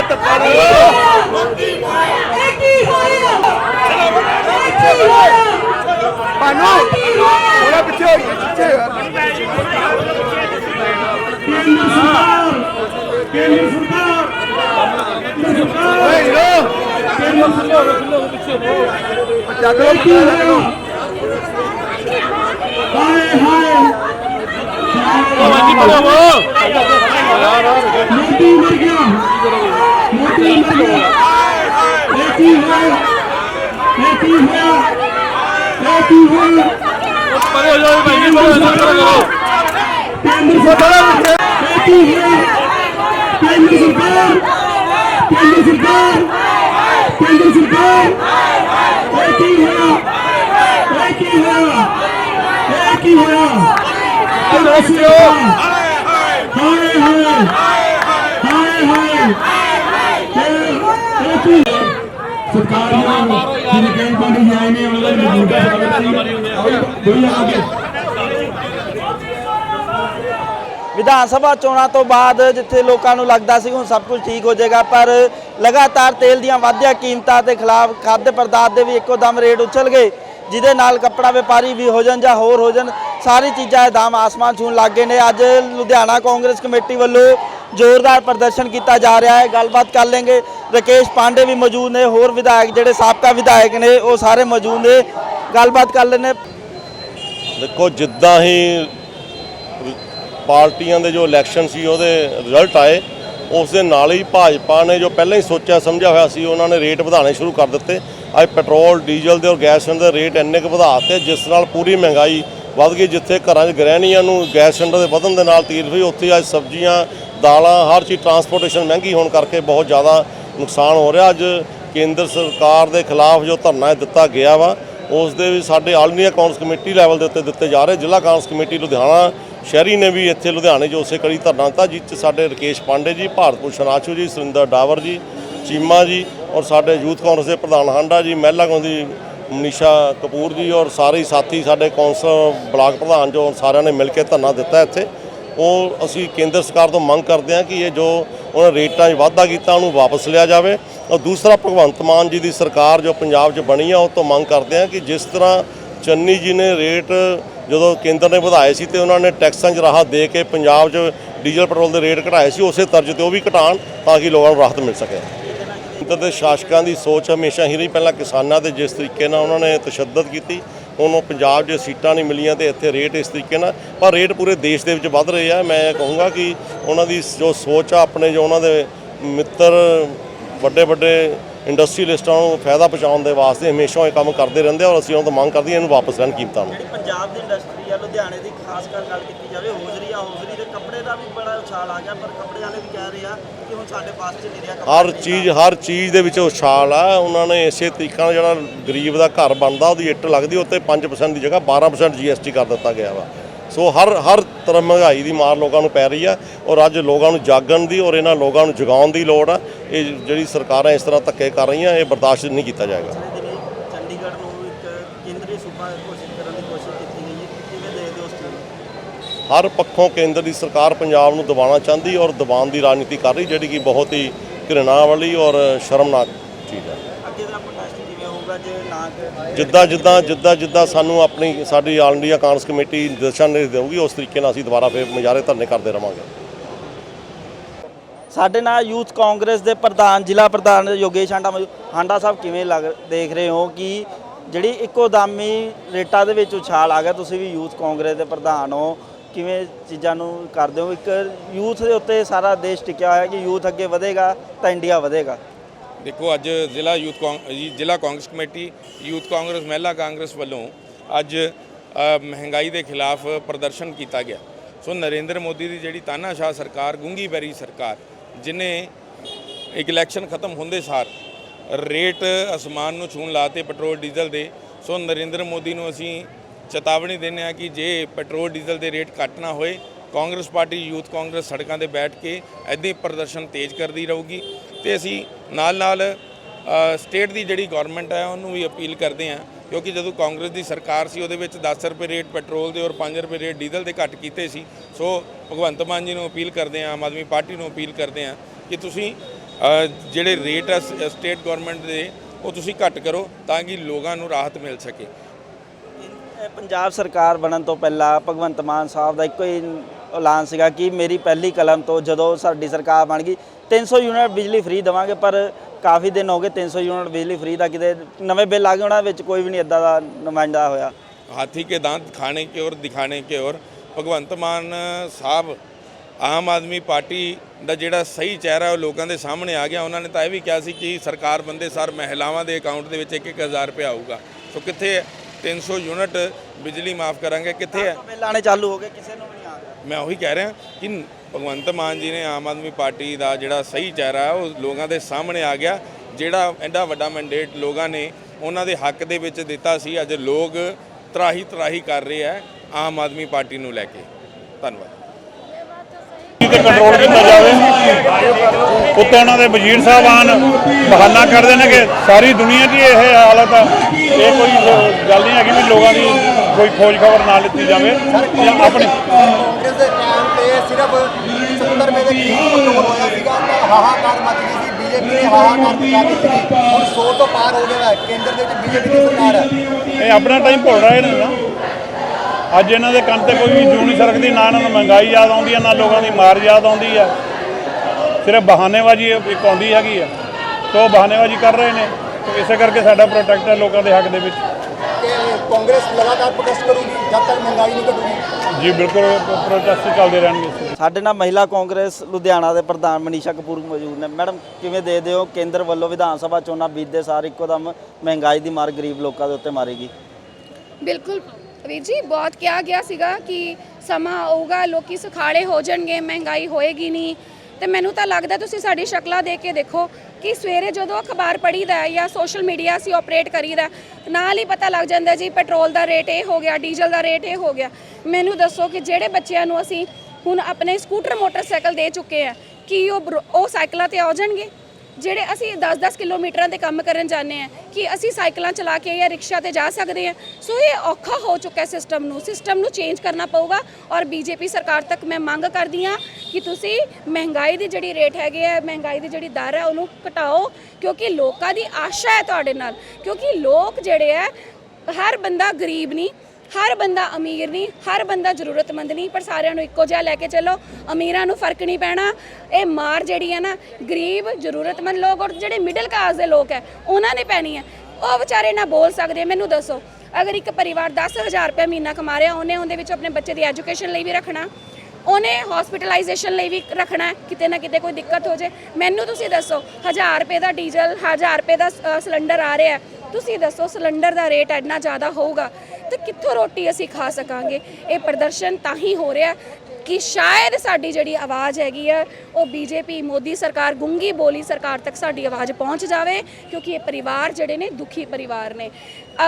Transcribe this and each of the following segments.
ਵੱਧ ਪਾਣੀ ਮੰਦੀ ਪਾਇਆ ਇਹ ਕੀ ਹੋਇਆ ਪਾਨੋ ਥੋੜਾ ਪਿੱਛੇ ਹੋ ਪਿੱਛੇ ਕੇਂਦਰ ਸਰਕਾਰ ਕੇਂਦਰ ਸਰਕਾਰ ਕੇਂਦਰ ਸਰਕਾਰ ਓਏ ਲੋ ਕੇਂਦਰ ਸਰਕਾਰ ਪਿੱਛੇ ਹੋ ਜਾਗੋ ਕੀ ਹੋਇਆ ਹਾਏ ਹਾਏ ਪਾਣੀ ਪੜਾਵੋ ਯਾਰ ਯਾਰ ਮੋਦੀ ਮਰ ਗਿਆ। ਇਹ ਕੀ ਹੋਇਆ ਇਹ ਕੀ ਹੋਇਆ ਇਹ ਕੀ ਹੋਇਆ ਕੇਂਦਰ ਸਰਕਾਰ ਇਹ ਕੀ ਹੋਇਆ ਕੇਂਦਰ ਸਰਕਾਰ ਕੇਂਦਰ ਸਰਕਾਰ ਕੇਂਦਰ ਸਰਕਾਰ ਇਹ ਕੀ ਹੋਇਆ ਇਹ ਕੀ ਹੋਇਆ ਇਹ ਕੀ ਹੋਇਆ ਇਹ ਦੱਸਿਓ ਹਾਏ ਹਾਏ ਹਾਏ ਹਾਏ ਇਹ ਇਹ ਕੀ ਸਰਕਾਰ ਨੂੰ ਜਿਹਨੇ ਕਈ ਬੰਦੇ ਆਏ ਨੇ ਉਹਨਾਂ ਦਾ ਮੌਜੂਦਾ ਸਵਾਗਤ ਹੈ ਕੋਈ ਆਗੇ ਵਿਧਾਨ ਸਭਾ ਚੋਣਾਂ ਤੋਂ ਬਾਅਦ ਜਿੱਥੇ ਲੋਕਾਂ ਨੂੰ ਲੱਗਦਾ ਸੀ ਹੁਣ ਸਭ ਕੁਝ ਠੀਕ ਹੋ ਜਾਏਗਾ, ਪਰ ਲਗਾਤਾਰ ਤੇਲ ਦੀਆਂ ਵਾਧੀਆਂ ਕੀਮਤਾਂ ਦੇ ਖਿਲਾਫ ਖਾਦ ਪਦਾਰਥ ਦੇ ਵੀ ਇੱਕੋ ਦਮ ਰੇਟ ਉਛਲ ਗਏ, ਜਿਹਦੇ ਨਾਲ ਕੱਪੜਾ ਵਪਾਰੀ ਵੀ ਹੋ ਜਾਣ ਜਾਂ ਹੋਰ ਹੋ ਜਾਣ, ਸਾਰੀ ਚੀਜ਼ਾਂ ਦੇ ਦਾਮ ਆਸਮਾਨ ਛੂਣ ਲੱਗ ਗਏ ਨੇ। ਅੱਜ ਲੁਧਿਆਣਾ ਕਾਂਗਰਸ ਕਮੇਟੀ ਵੱਲੋਂ ਜ਼ੋਰਦਾਰ ਪ੍ਰਦਰਸ਼ਨ ਕੀਤਾ ਜਾ ਰਿਹਾ ਹੈ, ਗੱਲਬਾਤ ਕਰ ਲੈਂਗੇ। ਰਕੇਸ਼ ਪਾਂਡੇ ਵੀ ਮੌਜੂਦ ਨੇ, ਹੋਰ ਵਿਧਾਇਕ ਜਿਹੜੇ ਸਾਬਕਾ ਵਿਧਾਇਕ ਨੇ, ਉਹ ਸਾਰੇ ਮੌਜੂਦ ਨੇ। ਗੱਲਬਾਤ ਕਰ ਲੈਂਦੇ ਦੇਖੋ, ਜਿੱਦਾਂ ਹੀ ਪਾਰਟੀਆਂ ਦੇ ਜੋ ਇਲੈਕਸ਼ਨ ਸੀ, ਉਹਦੇ ਰਿਜ਼ਲਟ ਆਏ ਉਸ ਦੇ ਨਾਲ ਹੀ ਭਾਜਪਾ ਨੇ ਜੋ ਪਹਿਲਾਂ ਹੀ ਸੋਚਿਆ, ਸਮਝਿਆ ਹੋਇਆ ਸੀ, ਉਹਨਾਂ ਨੇ ਰੇਟ ਵਧਾਉਣੇ ਸ਼ੁਰੂ ਕਰ ਦਿੱਤੇ। ਅੱਜ ਪੈਟਰੋਲ ਡੀਜ਼ਲ ਦੇ ਔਰ ਗੈਸ ਸਿਲੰਡਰ ਦੇ ਰੇਟ ਇੰਨੇ ਕੁ ਵਧਾਤੇ ਜਿਸ ਨਾਲ ਪੂਰੀ ਮਹਿੰਗਾਈ ਵੱਧ ਗਈ, ਜਿੱਥੇ ਘਰਾਂ 'ਚ ਗ੍ਰਹਿਣੀਆਂ ਨੂੰ ਗੈਸ ਸਿਲੰਡਰ ਦੇ ਵਧਣ ਦੇ ਨਾਲ ਤੀਰ ਹੋਈ ਉੱਥੇ ਅੱਜ ਸਬਜ਼ੀਆਂ, ਦਾਲਾਂ, ਹਰ ਚੀਜ਼ ਟਰਾਂਸਪੋਰਟੇਸ਼ਨ ਮਹਿੰਗੀ ਹੋਣ ਕਰਕੇ ਬਹੁਤ ਜ਼ਿਆਦਾ ਨੁਕਸਾਨ ਹੋ ਰਿਹਾ। ਅੱਜ ਕੇਂਦਰ ਸਰਕਾਰ ਦੇ ਖਿਲਾਫ ਜੋ ਧਰਨਾ ਦਿੱਤਾ ਗਿਆ ਵਾ ਉਸ ਦੇ ਵੀ ਸਾਡੇ all India Congress committee level ਦੇ ਉੱਤੇ ਦਿੱਤੇ ਜਾ ਰਹੇ। ਜ਼ਿਲ੍ਹਾ ਕਾਂਗਰਸ ਕਮੇਟੀ ਲੁਧਿਆਣਾ ਸ਼ਹਿਰੀ ਨੇ ਵੀ ਇੱਥੇ ਲੁਧਿਆਣੇ 'ਚ ਉਸੇ ਕੜੀ ਧਰਨਾ ਦਿੱਤਾ, ਜਿਸ 'ਚ ਸਾਡੇ ਰਕੇਸ਼ ਪਾਂਡੇ ਜੀ ਭਾਰਤ ਭੂਸ਼ਣ ਆਸ਼ੂ ਜੀ, ਸੁਰਿੰਦਰ ਡਾਵਰ ਜੀ, ਚੀਮਾ ਜੀ ਔਰ ਸਾਡੇ ਯੂਥ ਕਾਂਗਰਸ ਦੇ ਪ੍ਰਧਾਨ ਹਾਂਡਾ ਜੀ, ਮਹਿਲਾ ਕਾਂਗਰਸ ਮਨੀਸ਼ਾ ਕਪੂਰ ਜੀ ਔਰ ਸਾਰੇ ਸਾਥੀ ਸਾਡੇ ਕੌਂਸਲ ਬਲਾਕ ਪ੍ਰਧਾਨ ਜੋ ਸਾਰਿਆਂ ਨੇ ਮਿਲ ਕੇ ਧਰਨਾ ਦਿੱਤਾ ਇੱਥੇ। ਉਹ ਅਸੀਂ ਕੇਂਦਰ ਸਰਕਾਰ ਤੋਂ ਮੰਗ ਕਰਦੇ ਹਾਂ ਕਿ ਇਹ ਜੋ ਉਹਨਾਂ ਰੇਟਾਂ 'ਚ ਵਾਧਾ ਕੀਤਾ ਉਹਨੂੰ ਵਾਪਸ ਲਿਆ ਜਾਵੇ। ਔਰ ਦੂਸਰਾ, ਭਗਵੰਤ ਮਾਨ ਜੀ ਦੀ ਸਰਕਾਰ ਜੋ ਪੰਜਾਬ 'ਚ ਬਣੀ ਆ, ਉਹ ਤੋਂ ਮੰਗ ਕਰਦੇ ਹਾਂ ਕਿ ਜਿਸ ਤਰ੍ਹਾਂ ਚੰਨੀ ਜੀ ਨੇ ਰੇਟ ਜਦੋਂ ਕੇਂਦਰ ਨੇ ਵਧਾਏ ਸੀ ਤੇ ਉਹਨਾਂ ਨੇ ਟੈਕਸਾਂ 'ਚ ਰਾਹਤ ਦੇ ਕੇ ਪੰਜਾਬ 'ਚ ਡੀਜ਼ਲ ਪੈਟਰੋਲ ਦੇ ਰੇਟ ਘਟਾਏ ਸੀ, ਉਸੇ ਤਰਜ਼ ਤੇ ਉਹ ਵੀ ਘਟਾਣ ਤਾਂ ਕਿ ਲੋਕਾਂ ਨੂੰ ਰਾਹਤ ਮਿਲ ਸਕੇ। ਕੇਂਦਰ ਦੇ ਸ਼ਾਸਕਾਂ ਦੀ ਸੋਚ ਹਮੇਸ਼ਾ ਹੀ ਰਹੀ, ਪਹਿਲਾਂ ਕਿਸਾਨਾਂ ਦੇ ਜਿਸ ਤਰੀਕੇ ਨਾਲ ਉਹਨਾਂ ਨੇ ਤਸ਼ੱਦਦ ਕੀਤੀ ਉਹਨੂੰ ਪੰਜਾਬ 'ਚ ਸੀਟਾਂ ਨਹੀਂ ਮਿਲੀਆਂ ਤੇ ਇੱਥੇ ਰੇਟ ਇਸ ਤਰੀਕੇ ਨਾਲ, ਪਰ ਰੇਟ ਪੂਰੇ ਦੇਸ਼ ਦੇ ਵਿੱਚ ਵੱਧ ਰਹੇ ਆ। ਮੈਂ ਕਹੂੰਗਾ ਕਿ ਉਹਨਾਂ ਦੀ ਜੋ ਸੋਚ ਆ ਆਪਣੇ, ਜੋ ਉਹਨਾਂ ਦੇ ਮਿੱਤਰ ਵੱਡੇ ਵੱਡੇ ਇੰਡਸਟਰੀਲਿਸਟਾਂ ਨੂੰ ਫਾਇਦਾ ਪਹੁੰਚਾਉਣ ਦੇ ਵਾਸਤੇ ਹਮੇਸ਼ਾ ਇਹ ਕੰਮ ਕਰਦੇ ਰਹਿੰਦੇ ਆ ਔਰ ਅਸੀਂ ਉਹਨਾਂ ਤੋਂ ਮੰਗ ਕਰਦੇ ਹਾਂ ਇਹਨੂੰ ਵਾਪਸ ਲੈਣ ਕੀਮਤਾਂ ਨੂੰ। ਜਿਹੜੀ ਪੰਜਾਬ ਦੀ ਇੰਡਸਟਰੀ ਆ, ਲੁਧਿਆਣੇ ਦੀ, ਖਾਸ ਕਰ ਗੱਲ ਕੀਤੀ ਜਾਵੇ, ਹੋਜ਼ਰੀ ਆ, ਹੋਜ਼ਰੀ ਦੇ ਕੱਪੜੇ ਦਾ ਵੀ ਬੜਾ ਉਛਾਲ ਆ ਗਿਆ, ਪਰ ਕੱਪੜੇ ਵਾਲੇ ਵੀ ਕਹਿ ਰਹੇ ਆ ਹਰ ਚੀਜ਼ ਹਰ ਚੀਜ਼ ਦੇ ਵਿੱਚ ਉਛਾਲ ਆ। ਉਹਨਾਂ ਨੇ ਇਸੇ ਤਰੀਕੇ ਨਾਲ ਜਿਹੜਾ ਗਰੀਬ ਦਾ ਘਰ ਬਣਦਾ ਉਹਦੀ ਇੱਟ ਲੱਗਦੀ ਉੱਤੇ 5% ਦੀ ਜਗ੍ਹਾ 12% GST ਕਰ ਦਿੱਤਾ ਗਿਆ ਵਾ। ਸੋ ਹਰ ਹਰ ਤਰ੍ਹਾਂ ਮਹਿੰਗਾਈ ਦੀ ਮਾਰ ਲੋਕਾਂ ਨੂੰ ਪੈ ਰਹੀ ਆ ਔਰ ਅੱਜ ਲੋਕਾਂ ਨੂੰ ਜਾਗਣ ਦੀ ਔਰ ਇਹਨਾਂ ਲੋਕਾਂ ਨੂੰ ਜਗਾਉਣ ਦੀ ਲੋੜ ਆ। ਇਹ ਜਿਹੜੀ ਸਰਕਾਰਾਂ ਇਸ ਤਰ੍ਹਾਂ ਧੱਕੇ ਕਰ ਰਹੀਆਂ ਇਹ ਬਰਦਾਸ਼ਤ ਨਹੀਂ ਕੀਤਾ ਜਾਏਗਾ। ਚੰਡੀਗੜ੍ਹ ਨੂੰ ਇੱਕ ਕੇਂਦਰੀ ਸੂਬਾ ਘੋਸ਼ਿਤ ਕਰਨ ਦੀ ਕੋਸ਼ਿਸ਼ ਕੀਤੀ ਗਈ ਹੈ। ਕਿਵੇਂ ਦੇਖਦੇ ਹੋ ਉਸ ਹਰ ਪੱਖੋਂ ਕੇਂਦਰ ਦੀ ਸਰਕਾਰ ਪੰਜਾਬ ਨੂੰ ਦਬਾਉਣਾ ਚਾਹੁੰਦੀ ਔਰ ਦਬਾਉਣ ਦੀ ਰਾਜਨੀਤੀ ਕਰ ਰਹੀ ਜਿਹੜੀ ਕਿ ਬਹੁਤ ਹੀ ਘೃਣਾ ਵਾਲੀ ਔਰ ਸ਼ਰਮਨਾਕ ਚੀਜ਼ ਹੈ। ਜਿੱਦਾਂ ਜਿੱਦਾਂ ਜਿੱਦਾਂ ਜਿੱਦਾਂ ਸਾਨੂੰ ਆਪਣੀ ਸਾਡੀ ਆਲ ਇੰਡੀਆ ਕਾਂਗਰਸ ਕਮੇਟੀ ਦਿਸ਼ਾ ਨਿਰਦੇਸ਼ ਦੇਊਗੀ ਉਸ ਤਰੀਕੇ ਨਾਲ ਅਸੀਂ ਦੁਬਾਰਾ ਫਿਰ ਮੁਜ਼ਾਹਰੇ ਧਰਨੇ ਕਰਦੇ ਰਵਾਂਗੇ। ਸਾਡੇ ਨਾਲ ਯੂਥ ਕਾਂਗਰਸ ਦੇ ਪ੍ਰਧਾਨ ਜ਼ਿਲ੍ਹਾ ਪ੍ਰਧਾਨ ਯੋਗੇਸ਼ ਹਾਂਡਾ ਹਾਂਡਾ ਸਾਹਿਬ ਕਿਵੇਂ ਲੱਗ ਦੇਖ ਰਹੇ ਹੋ ਕਿ ਜਿਹੜੀ ਇੱਕੋ ਦਾਮੀ ਰੇਟਾਂ ਦੇ ਵਿੱਚ ਉਛਾਲ ਆ ਗਿਆ? ਤੁਸੀਂ ਵੀ ਯੂਥ ਕਾਂਗਰਸ ਦੇ ਪ੍ਰਧਾਨ ਹੋ ਕਿਵੇਂ ਚੀਜ਼ਾਂ ਨੂੰ ਕਰਦੇ ਹੋ? ਇੱਕ ਯੂਥ ਦੇ ਉੱਤੇ ਸਾਰਾ ਦੇਸ਼ ਟਿਕਿਆ ਹੋਇਆ ਕਿ ਯੂਥ ਅੱਗੇ ਵਧੇਗਾ ਤਾਂ ਇੰਡੀਆ ਵਧੇਗਾ। ਦੇਖੋ, ਅੱਜ ਜ਼ਿਲ੍ਹਾ ਯੂਥ ਕਾਂਗ ਜ਼ਿਲ੍ਹਾ ਕਾਂਗਰਸ ਕਮੇਟੀ, ਯੂਥ ਕਾਂਗਰਸ, ਮਹਿਲਾ ਕਾਂਗਰਸ ਵੱਲੋਂ ਅੱਜ ਮਹਿੰਗਾਈ ਦੇ ਖਿਲਾਫ ਪ੍ਰਦਰਸ਼ਨ ਕੀਤਾ ਗਿਆ। ਸੋ ਨਰਿੰਦਰ ਮੋਦੀ ਦੀ ਜਿਹੜੀ ਤਾਨਾਸ਼ਾਹ ਸਰਕਾਰ ਗੁੰਗੀ ਬੈਰੀ ਸਰਕਾਰ, ਜਿਨੇ ਇੱਕ ਇਲੈਕਸ਼ਨ ਖਤਮ ਹੁੰਦੇ ਸਾਰ ਰੇਟ ਅਸਮਾਨ ਨੂੰ ਛੂਣ ਲਾਤੇ ਪੈਟਰੋਲ, ਡੀਜ਼ਲ ਦੇ, ਸੋ ਨਰਿੰਦਰ ਮੋਦੀ ਨੂੰ ਅਸੀਂ ਚੇਤਾਵਨੀ ਦਿੰਦੇ ਹਾਂ ਕਿ ਜੇ ਪੈਟਰੋਲ, ਡੀਜ਼ਲ ਦੇ ਰੇਟ ਘੱਟ ਨਾ ਹੋਏ, ਕਾਂਗਰਸ ਪਾਰਟੀ, ਯੂਥ ਕਾਂਗਰਸ ਸੜਕਾਂ ਤੇ ਬੈਠ ਕੇ ਐਦਾਂ ਹੀ ਪ੍ਰਦਰਸ਼ਨ ਤੇਜ਼ ਕਰਦੀ ਰਹੂਗੀ। ਤੇ ਅਸੀਂ ਨਾਲ ਨਾਲ ਸਟੇਟ ਦੀ ਜਿਹੜੀ ਗਵਰਨਮੈਂਟ ਹੈ, ਉਹਨੂੰ ਵੀ ਅਪੀਲ ਕਰਦੇ ਹਾਂ, ਕਿਉਂਕਿ ਜਦੋਂ ਕਾਂਗਰਸ ਦੀ ਸਰਕਾਰ ਸੀ, ਉਹਦੇ ਵਿੱਚ 10 ਰੁਪਏ ਰੇਟ ਪੈਟਰੋਲ ਦੇ ਔਰ 5 ਰੁਪਏ ਰੇਟ ਡੀਜ਼ਲ ਦੇ ਘੱਟ ਕੀਤੇ ਸੀ। ਸੋ ਭਗਵੰਤ ਮਾਨ ਜੀ ਨੂੰ ਅਪੀਲ ਕਰਦੇ ਹਾਂ, ਆਮ ਆਦਮੀ ਪਾਰਟੀ ਨੂੰ ਅਪੀਲ ਕਰਦੇ ਹਾਂ ਕਿ ਤੁਸੀਂ ਜਿਹੜੇ ਰੇਟ ਆ ਸਟੇਟ ਗਵਰਨਮੈਂਟ ਦੇ, ਉਹ ਤੁਸੀਂ ਘੱਟ ਕਰੋ ਤਾਂ ਕਿ ਲੋਕਾਂ ਨੂੰ ਰਾਹਤ ਮਿਲ ਸਕੇ। ਪੰਜਾਬ ਸਰਕਾਰ ਬਣਨ ਤੋਂ ਪਹਿਲਾਂ ਭਗਵੰਤ ਮਾਨ ਸਾਹਿਬ ਦਾ ਇੱਕੋ ਹੀ ਐਲਾਨ ਸੀਗਾ ਕਿ ਮੇਰੀ ਪਹਿਲੀ ਕਲਮ ਤੋਂ ਜਦੋਂ ਸਾਡੀ ਸਰਕਾਰ ਬਣ ਗਈ 300 ਯੂਨਿਟ ਬਿਜਲੀ ਫ੍ਰੀ ਦੇਵਾਂਗੇ ਪਰ ਕਾਫੀ ਦਿਨ ਹੋ ਗਏ 300 ਯੂਨਿਟ ਬਿਜਲੀ ਫ੍ਰੀ ਦਾ ਕਿਤੇ ਨਵੇਂ ਬਿੱਲ ਆ ਗਏ ਉਹਨਾਂ ਵਿੱਚ ਕੋਈ ਵੀ ਨਹੀਂ ਇਦਾਂ ਦਾ ਨੁਮਾਇੰਦਾ ਹੋਇਆ हाथी के दांत खाने की ओर दिखाने की ओर ਭਗਵੰਤ ਮਾਨ ਸਾਹਿਬ ਆਮ ਆਦਮੀ ਪਾਰਟੀ ਦਾ ਜਿਹੜਾ ਸਹੀ ਚਿਹਰਾ ਉਹ ਲੋਕਾਂ ਦੇ ਸਾਹਮਣੇ ਆ ਗਿਆ ਉਹਨਾਂ ਨੇ ਤਾਂ ਇਹ ਵੀ ਕਿਹਾ ਸੀ ਕਿ ਸਰਕਾਰ ਬੰਦੇ ਸਾਰ ਮਹਿਲਾਵਾਂ ਦੇ ਅਕਾਊਂਟ ਦੇ ਵਿੱਚ 1-1000 ਰੁਪਏ ਆਊਗਾ ਸੋ ਕਿੱਥੇ ਹੈ 300 ਯੂਨਿਟ ਬਿਜਲੀ ਮਾਫ ਕਰਾਂਗੇ। ਕਿੱਥੇ ਹੈ? ਬਿੱਲ ਆਣੇ ਚਾਲੂ ਹੋ ਗਏ ਕਿਸੇ ਨੂੰ ਵੀ ਨਹੀਂ ਆ ਰਿਹਾ। ਮੈਂ ਉਹੀ ਕਹਿ ਰਿਹਾ ਕਿ ਭਗਵੰਤ ਮਾਨ ਜੀ ਨੇ ਆਮ ਆਦਮੀ ਪਾਰਟੀ ਦਾ ਜਿਹੜਾ ਸਹੀ ਚਿਹਰਾ ਹੈ ਉਹ ਲੋਕਾਂ ਦੇ ਸਾਹਮਣੇ ਆ ਗਿਆ ਜਿਹੜਾ ਐਡਾ ਵੱਡਾ ਮੈਂਡੇਟ ਲੋਕਾਂ ਨੇ ਉਹਨਾਂ ਦੇ ਹੱਕ ਦੇ ਵਿੱਚ ਦਿੱਤਾ ਸੀ। ਅੱਜ ਲੋਕ ਤਰਾਹੀ ਤਰਾਹੀ ਕਰ ਰਹੇ ਆ ਆਮ ਆਦਮੀ ਪਾਰਟੀ ਨੂੰ ਲੈ ਕੇ। ਧੰਨਵਾਦ। ਤੇ ਕੰਟਰੋਲ ਕੀਤਾ ਜਾਵੇ। ਉੱਤੋਂ ਉਹਨਾਂ ਦੇ ਵਜ਼ੀਰ ਸਾਹਿਬ ਆਣ ਬਹਾਨਾ ਕਰਦੇ ਨੇ ਕਿ ਸਾਰੀ ਦੁਨੀਆ 'ਚ ਇਹ ਹਾਲਤ ਆ। ਇਹ ਕੋਈ ਗੱਲ ਨਹੀਂ ਹੈਗੀ ਵੀ ਲੋਕਾਂ ਦੀ ਕੋਈ ਖੋਜ ਖਬਰ ਨਾ ਲਿੱਤੀ ਜਾਵੇ। ਜਾਂ ਆਪਣੀ ਕਾਂਗਰਸ ਦੇ ਟਾਈਮ ਤੇ ਸਿਰਫ 70 ਰੁਪਏ ਦੇ ਕੰਟਰੋਲ ਹੋਇਆ ਸੀਗਾ। ਹਾਹਾਕਾਰ ਮਚ ਗਈ ਸੀ। ਬੀਜੇਪੀ ਨੇ ਹਾਹਾਕਾਰ ਮਚਾ ਦਿੱਤੀ ਸੀ। ਹੁਣ 100 ਤੋਂ ਪਾਰ ਹੋ ਗਿਆ ਕੇਂਦਰ ਦੇ ਵਿੱਚ ਬੀਜੇਪੀ ਦੀ ਸਰਕਾਰ। ਹੈ ਇਹ ਆਪਣਾ ਟਾਈਮ ਭੁੱਲ ਰਹੇ ਨੇ ਨਾ। ਅੱਜ ਇਹਨਾਂ ਦੇ ਕੰਨ ਤੇ ਕੋਈ ਵੀ ਜੂ ਨਹੀਂ ਸਰਕਦੀ ਨਾ ਇਹਨਾਂ ਨੂੰ ਮਹਿੰਗਾਈ ਯਾਦ ਆਉਂਦੀ ਹੈ ਨਾ ਲੋਕਾਂ ਦੀ ਮਾਰ ਯਾਦ ਆਉਂਦੀ ਹੈ। ਸਿਰਫ ਬਹਾਨੇਬਾਜ਼ੀ ਇੱਕ ਆਉਂਦੀ ਹੈਗੀ ਆ। ਸੋ ਬਹਾਨੇਬਾਜ਼ੀ ਕਰ ਰਹੇ ਨੇ ਤੇ ਇਸੇ ਕਰਕੇ ਸਾਡਾ ਪ੍ਰੋਟੈਕਟ ਹੈ ਲੋਕਾਂ ਦੇ ਹੱਕ ਦੇ ਵਿੱਚ। ਕਿ ਕਾਂਗਰਸ ਲਗਾਤਾਰ ਪ੍ਰੋਟੈਸਟ ਕਰੂਗੀ ਜਦ ਤੱਕ ਮਹਿੰਗਾਈ ਨਹੀਂ ਘਟੂਗੀ? ਜੀ ਬਿਲਕੁਲ ਪ੍ਰੋਟੈਸਟ ਚੱਲਦੇ ਰਹਿਣਗੇ। ਸਾਡੇ ਨਾਲ ਮਹਿਲਾ ਕਾਂਗਰਸ ਲੁਧਿਆਣਾ ਦੇ ਪ੍ਰਧਾਨ ਮਨੀਸ਼ਾ ਕਪੂਰ ਮੌਜੂਦ ਨੇ। ਮੈਡਮ ਕਿਵੇਂ ਦੇ ਦਿਓ ਕੇਂਦਰ ਵੱਲੋਂ ਵਿਧਾਨ ਸਭਾ ਚੋਣਾਂ ਬੀਤਦੇ ਸਾਰ ਇੱਕੋ ਦਮ ਮਹਿੰਗਾਈ ਦੀ ਮਾਰ ਗਰੀਬ ਲੋਕਾਂ ਦੇ ਉੱਤੇ ਮਾਰੇਗੀ? ਬਿਲਕੁਲ ਵੀਰ ਜੀ, ਬਹੁਤ ਕਿਹਾ ਗਿਆ ਸੀਗਾ ਕਿ ਸਮਾਂ ਆਊਗਾ, ਲੋਕੀ ਸੁਖਾਲੇ ਹੋ ਜਾਣਗੇ, ਮਹਿੰਗਾਈ ਹੋਏਗੀ ਨਹੀਂ। ਤੇ ਮੈਨੂੰ ਤਾਂ ਲੱਗਦਾ ਤੁਸੀਂ ਸਾਡੀ ਸ਼ਕਲਾਂ ਦੇਖ ਕੇ ਦੇਖੋ ਕਿ ਸਵੇਰੇ ਜਦੋਂ ਅਖਬਾਰ ਪੜ੍ਹੀਦਾ ਹੈ ਜਾਂ ਸੋਸ਼ਲ ਮੀਡੀਆ ਅਸੀਂ ਆਪਰੇਟ ਕਰੀਦਾ ਨਾਲ ਹੀ ਪਤਾ ਲੱਗ ਜਾਂਦਾ ਜੀ ਪੈਟਰੋਲ ਦਾ ਰੇਟ ਇਹ ਹੋ ਗਿਆ ਡੀਜ਼ਲ ਦਾ ਰੇਟ ਇਹ ਹੋ ਗਿਆ। ਮੈਨੂੰ ਦੱਸੋ ਕਿ ਜਿਹੜੇ ਬੱਚਿਆਂ ਨੂੰ ਅਸੀਂ ਹੁਣ ਆਪਣੇ ਸਕੂਟਰ ਮੋਟਰਸਾਈਕਲ ਦੇ ਚੁੱਕੇ ਆ, ਕੀ ਉਹ ਬਰੋ- ਉਹ ਸਾਈਕਲਾਂ ਤੇ ਆ ਜਾਣਗੇ? ਜਿਹੜੇ ਅਸੀਂ 10-10 ਕਿਲੋਮੀਟਰਾਂ ਤੇ ਕੰਮ ਕਰਨ ਜਾਂਦੇ ਆ ਕਿ ਅਸੀਂ ਸਾਈਕਲਾਂ ਚਲਾ ਕੇ ਜਾਂ ਰਿਕਸ਼ਾ ਤੇ ਜਾ ਸਕਦੇ ਆ ਸੋ ਇਹ ਔਖਾ ਹੋ ਚੁੱਕਾ ਹੈ ਸਿਸਟਮ ਨੂੰ। ਸਿਸਟਮ ਨੂੰ ਚੇਂਜ ਕਰਨਾ ਪਊਗਾ ਔਰ ਬੀਜੇਪੀ ਸਰਕਾਰ ਤੱਕ ਮੈਂ ਮੰਗ ਕਰਦੀ ਆ ਕਿ ਤੁਸੀਂ ਮਹਿੰਗਾਈ ਦੀ ਜਿਹੜੀ ਰੇਟ ਹੈਗੇ ਆ, ਮਹਿੰਗਾਈ ਦੀ ਜਿਹੜੀ ਦਰ ਹੈ ਉਹਨੂੰ ਘਟਾਓ, ਕਿਉਂਕਿ ਲੋਕਾਂ ਦੀ ਆਸ਼ਾ ਹੈ ਤੁਹਾਡੇ ਨਾਲ। ਕਿਉਂਕਿ ਲੋਕ ਜਿਹੜੇ ਆ, ਹਰ ਬੰਦਾ ਗਰੀਬ ਨਹੀਂ ਹਰ ਬੰਦਾ ਅਮੀਰ ਨਹੀਂ, ਹਰ ਬੰਦਾ ਜ਼ਰੂਰਤਮੰਦ ਨਹੀਂ, ਪਰ ਸਾਰਿਆਂ ਨੂੰ ਇੱਕੋ ਜਿਹਾ ਲੈ ਕੇ ਚੱਲੋ। ਅਮੀਰਾਂ ਨੂੰ ਫ਼ਰਕ ਨਹੀਂ ਪੈਣਾ। ਇਹ ਮਾਰ ਜਿਹੜੀ ਹੈ ਨਾ, ਗਰੀਬ, ਜ਼ਰੂਰਤਮੰਦ ਲੋਕ ਔਰ ਜਿਹੜੇ ਮਿਡਲ ਕਲਾਸ ਦੇ ਲੋਕ ਹੈ, ਉਹਨਾਂ ਨੇ ਪੈਣੀ ਹੈ। ਉਹ ਵਿਚਾਰੇ ਨਾ ਬੋਲ ਸਕਦੇ, ਮੈਨੂੰ ਦੱਸੋ। ਅਗਰ ਇੱਕ ਪਰਿਵਾਰ 10000 ਰੁਪਏ ਮਹੀਨਾ ਕਮਾ ਰਿਹਾ, ਉਹਨੇ ਉਹਦੇ ਵਿੱਚ ਆਪਣੇ ਬੱਚੇ ਦੀ ਐਜੂਕੇਸ਼ਨ ਲਈ ਵੀ ਰੱਖਣਾ, ਉਹਨੇ ਹਸਪੀਟਲਾਈਜੇਸ਼ਨ ਲਈ ਵੀ ਰੱਖਣਾ, ਕਿਤੇ ਨਾ ਕਿਤੇ ਕੋਈ ਦਿੱਕਤ ਹੋ ਜੇ ਮੈਨੂੰ ਤੁਸੀਂ ਦੱਸੋ 1000 ਰੁਪਏ ਦਾ ਡੀਜ਼ਲ 1000 ਰੁਪਏ ਦਾ ਸਿਲੰਡਰ ਆ ਰਿਹਾ ਤੁਸੀਂ ਦੱਸੋ, ਸਿਲੰਡਰ ਦਾ ਰੇਟ ਇੰਨਾ ਜ਼ਿਆਦਾ ਹੋਊਗਾ। ਤੇ ਕਿੱਥੋਂ ਰੋਟੀ ਅਸੀਂ ਖਾ ਸਕਾਂਗੇ? ਇਹ ਪ੍ਰਦਰਸ਼ਨ ਤਾਂ ਹੀ ਹੋ ਰਿਹਾ ਕਿ ਸ਼ਾਇਦ ਸਾਡੀ ਜਿਹੜੀ ਆਵਾਜ਼ ਹੈਗੀ ਆ, ਉਹ ਬੀਜੇਪੀ, ਮੋਦੀ ਸਰਕਾਰ, ਗੁੰਗੀ ਬੋਲੀ ਸਰਕਾਰ ਤੱਕ ਸਾਡੀ ਆਵਾਜ਼ ਪਹੁੰਚ ਜਾਵੇ, ਕਿਉਂਕਿ ਇਹ ਪਰਿਵਾਰ ਜਿਹੜੇ ਨੇ ਦੁਖੀ ਪਰਿਵਾਰ ਨੇ।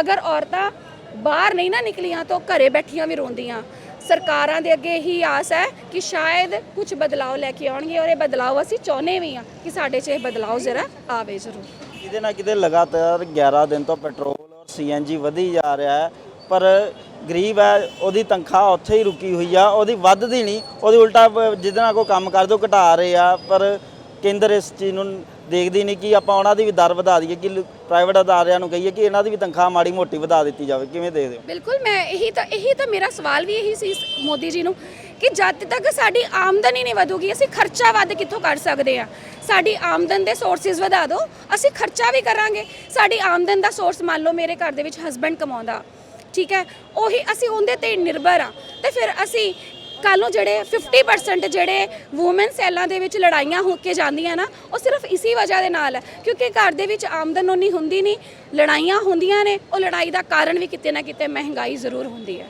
ਅਗਰ ਔਰਤਾਂ ਬਾਹਰ ਨਹੀਂ ਨਾ ਨਿਕਲੀਆਂ ਤਾਂ ਉਹ ਘਰੇ ਬੈਠੀਆਂ ਵੀ ਰੋਂਦੀਆਂ। ਸਰਕਾਰਾਂ ਦੇ ਅੱਗੇ ਇਹੀ ਆਸ ਹੈ ਕਿ ਸ਼ਾਇਦ ਕੁਝ ਬਦਲਾਅ ਲੈ ਕੇ ਆਉਣਗੇ ਔਰ ਇਹ ਬਦਲਾਅ ਅਸੀਂ ਚਾਹੁੰਦੇ ਵੀ ਹਾਂ ਕਿ ਸਾਡੇ 'ਚ ਇਹ ਬਦਲਾਅ ਜ਼ਰਾ ਆਵੇ ਜ਼ਰੂਰ। ਕਿਤੇ ਨਾ ਕਿਤੇ ਲਗਾਤਾਰ 11 ਦਿਨ ਤੋਂ ਪੈਟਰੋਲ ਔਰ ਸੀਐਨਜੀ ਵਧੀ ਜਾ ਰਿਹਾ ਹੈ। ਪਰ ਗਰੀਬ ਹੈ, ਉਹਦੀ ਤਨਖਾਹ ਉੱਥੇ ਹੀ ਰੁਕੀ ਹੋਈ ਆ, ਉਹਦੀ ਵੱਧਦੀ ਨਹੀਂ, ਉਹਦੀ ਉਲਟਾ ਜਿਹਦੇ ਨਾਲ ਕੋਈ ਕੰਮ ਕਰਦੇ ਉਹ ਘਟਾ ਰਹੇ ਆ, ਪਰ ਕੇਂਦਰ ਇਸ ਚੀਜ਼ ਨੂੰ ਦੇਖਦੀ ਨਹੀਂ ਕਿ ਆਪਾਂ ਉਹਨਾਂ ਦੀ ਵੀ ਦਰ ਵਧਾ ਦਈਏ, ਕਿ ਪ੍ਰਾਈਵੇਟ ਅਦਾਰਿਆਂ ਨੂੰ ਕਹੀਏ ਕਿ ਇਹਨਾਂ ਦੀ ਵੀ ਤਨਖਾਹ ਮਾੜੀ ਮੋਟੀ ਵਧਾ ਦਿੱਤੀ ਜਾਵੇ, ਕਿਵੇਂ ਦੇਖਦੇ ਹੋ? ਬਿਲਕੁਲ, ਮੈਂ ਇਹੀ ਤਾਂ ਇਹੀ ਤਾਂ ਮੇਰਾ ਸਵਾਲ ਵੀ ਇਹੀ ਸੀ ਮੋਦੀ ਜੀ ਨੂੰ, ਕਿ ਜਦ ਤੱਕ ਸਾਡੀ ਆਮਦਨੀ ਨਹੀਂ ਵਧੂਗੀ, ਅਸੀਂ ਖਰਚਾ ਵੱਧ ਕਿੱਥੋਂ ਕਰ ਸਕਦੇ ਆ? ਸਾਡੀ ਆਮਦਨ ਦੇ ਸੋਰਸਿਸ ਵਧਾ ਦਿਓ ਅਸੀਂ ਖਰਚਾ ਵੀ ਕਰਾਂਗੇ। ਸਾਡੀ ਆਮਦਨ ਦਾ ਸੋਰਸ ਮੰਨ ਲਓ ਮੇਰੇ ਘਰ ਦੇ ਵਿੱਚ ਹਸਬੰਡ ਕਮਾਉਂਦਾ ਠੀਕ ਹੈ? ਉਹੀ ਅਸੀਂ ਉਹਦੇ ਤੇ ਨਿਰਭਰ ਆ। ਤੇ ਫਿਰ ਅਸੀਂ ਕੱਲ ਨੂੰ ਜਿਹੜੇ 50% ਜਿਹੜੇ ਔਮਨ ਸੈੱਲਾਂ ਦੇ ਵਿੱਚ ਲੜਾਈਆਂ ਹੋ ਕੇ ਜਾਂਦੀਆਂ ਨਾ ਉਹ ਸਿਰਫ ਇਸੀ ਵਜ੍ਹਾ ਦੇ ਨਾਲ ਹੈ ਕਿਉਂਕਿ ਘਰ ਦੇ ਵਿੱਚ ਆਮਦਨ ਉਨੀ ਹੁੰਦੀ ਨਹੀਂ ਲੜਾਈਆਂ ਹੁੰਦੀਆਂ ਨੇ ਉਹ ਲੜਾਈ ਦਾ ਕਾਰਨ ਵੀ ਕਿਤੇ ਨਾ ਕਿਤੇ ਮਹਿੰਗਾਈ ਜ਼ਰੂਰ ਹੁੰਦੀ ਹੈ।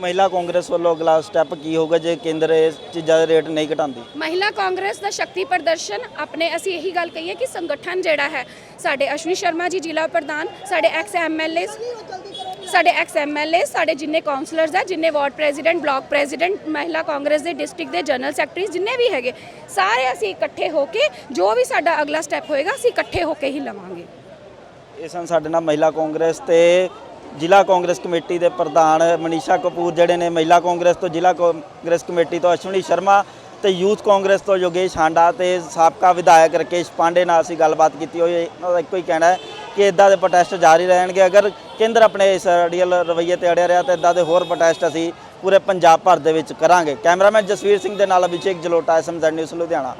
ਮਹਿਲਾ ਕਾਂਗਰਸ ਵੱਲੋਂ ਅਗਲਾ ਸਟੈਪ ਕੀ ਹੋਊਗਾ ਜੇ ਕੇਂਦਰ ਇਸ ਚੀਜ਼ਾਂ ਦੇ ਰੇਟ ਨਹੀਂ ਘਟਾਉਂਦੀ? ਮਹਿਲਾ ਕਾਂਗਰਸ ਦਾ ਸ਼ਕਤੀ ਪ੍ਰਦਰਸ਼ਨ ਆਪਣੇ ਅਸੀਂ ਇਹੀ ਗੱਲ ਕਹੀਏ ਕਿ ਸੰਗਠਨ ਜਿਹੜਾ ਹੈ ਸਾਡੇ ਅਸ਼ਵਨੀ ਸ਼ਰਮਾ ਜੀ ਜ਼ਿਲ੍ਹਾ ਪ੍ਰਧਾਨ ਸਾਡੇ ਐਕਸ ਐਮਐਲਏ ਸਾਡੇ ਐਕਸ ਐਮਐਲਏ ਸਾਡੇ ਜਿੰਨੇ ਕਾਉਂਸਲਰਸ ਹੈ ਜਿੰਨੇ ਵਾਰਡ ਪ੍ਰੈਜ਼ੀਡੈਂਟ ਬਲਾਕ ਪ੍ਰੈਜ਼ੀਡੈਂਟ ਮਹਿਲਾ ਕਾਂਗਰਸ ਦੇ ਡਿਸਟ੍ਰਿਕਟ ਦੇ ਜਨਰਲ ਸੈਕਟਰੀ ਜਿੰਨੇ ਵੀ ਹੈਗੇ, ਸਾਰੇ ਅਸੀਂ ਇਕੱਠੇ ਹੋ ਕੇ ਜੋ ਵੀ ਸਾਡਾ ਅਗਲਾ ਸਟੈਪ ਹੋਏਗਾ, ਅਸੀਂ ਇਕੱਠੇ ਹੋ ਕੇ ਹੀ ਲਵਾਂਗੇ। ਇਹ ਸਨ ਸਾਡੇ ਨਾਲ ਮਹਿਲਾ ਕਾਂਗਰਸ ਤੇ ਜ਼ਿਲ੍ਹਾ ਕਾਂਗਰਸ ਕਮੇਟੀ ਦੇ ਪ੍ਰਧਾਨ ਮਨੀਸ਼ਾ ਕਪੂਰ, ਜਿਹੜੇ ਨੇ ਮਹਿਲਾ ਕਾਂਗਰਸ ਤੋਂ ਜ਼ਿਲ੍ਹਾ ਕਾਂਗਰਸ ਕਮੇਟੀ ਤੋਂ ਅਸ਼ਵਨੀ ਸ਼ਰਮਾ ਤੇ ਯੂਥ ਕਾਂਗਰਸ ਤੋਂ ਯੋਗੇਸ਼ ਹਾਂਡਾ ਤੇ ਸਾਬਕਾ ਵਿਧਾਇਕ ਰਕੇਸ਼ ਪਾਂਡੇ ਨਾਲ ਅਸੀਂ ਗੱਲਬਾਤ ਕੀਤੀ ਹੋਈ ਹੈ। ਇਹਨਾਂ ਦਾ ਇੱਕੋ ਹੀ ਕਹਿਣਾ ਹੈ ਕਿ ਇਦਾਂ ਦੇ ਪ੍ਰੋਟੈਸਟ ਜਾਰੀ ਰਹਿਣਗੇ। ਅਗਰ ਕੇਂਦਰ ਆਪਣੇ ਇਸ ਅੜੀਅਲ ਰਵੱਈਏ ਤੇ ਅੜਿਆ ਰਿਹਾ ਤਾਂ ਇਦਾਂ ਦੇ ਹੋਰ ਪ੍ਰੋਟੈਸਟ ਅਸੀਂ ਪੂਰੇ ਪੰਜਾਬ ਭਰ ਦੇ ਵਿੱਚ ਕਰਾਂਗੇ। ਕੈਮਰਾਮੈਨ ਜਸਵੀਰ ਸਿੰਘ ਦੇ ਨਾਲ ਅਭਿਸ਼ੇਕ ਜਲੋਟਾ ਐਸਐਮਜ਼ੈਡ ਨਿਊਜ਼ ਲੁਧਿਆਣਾ।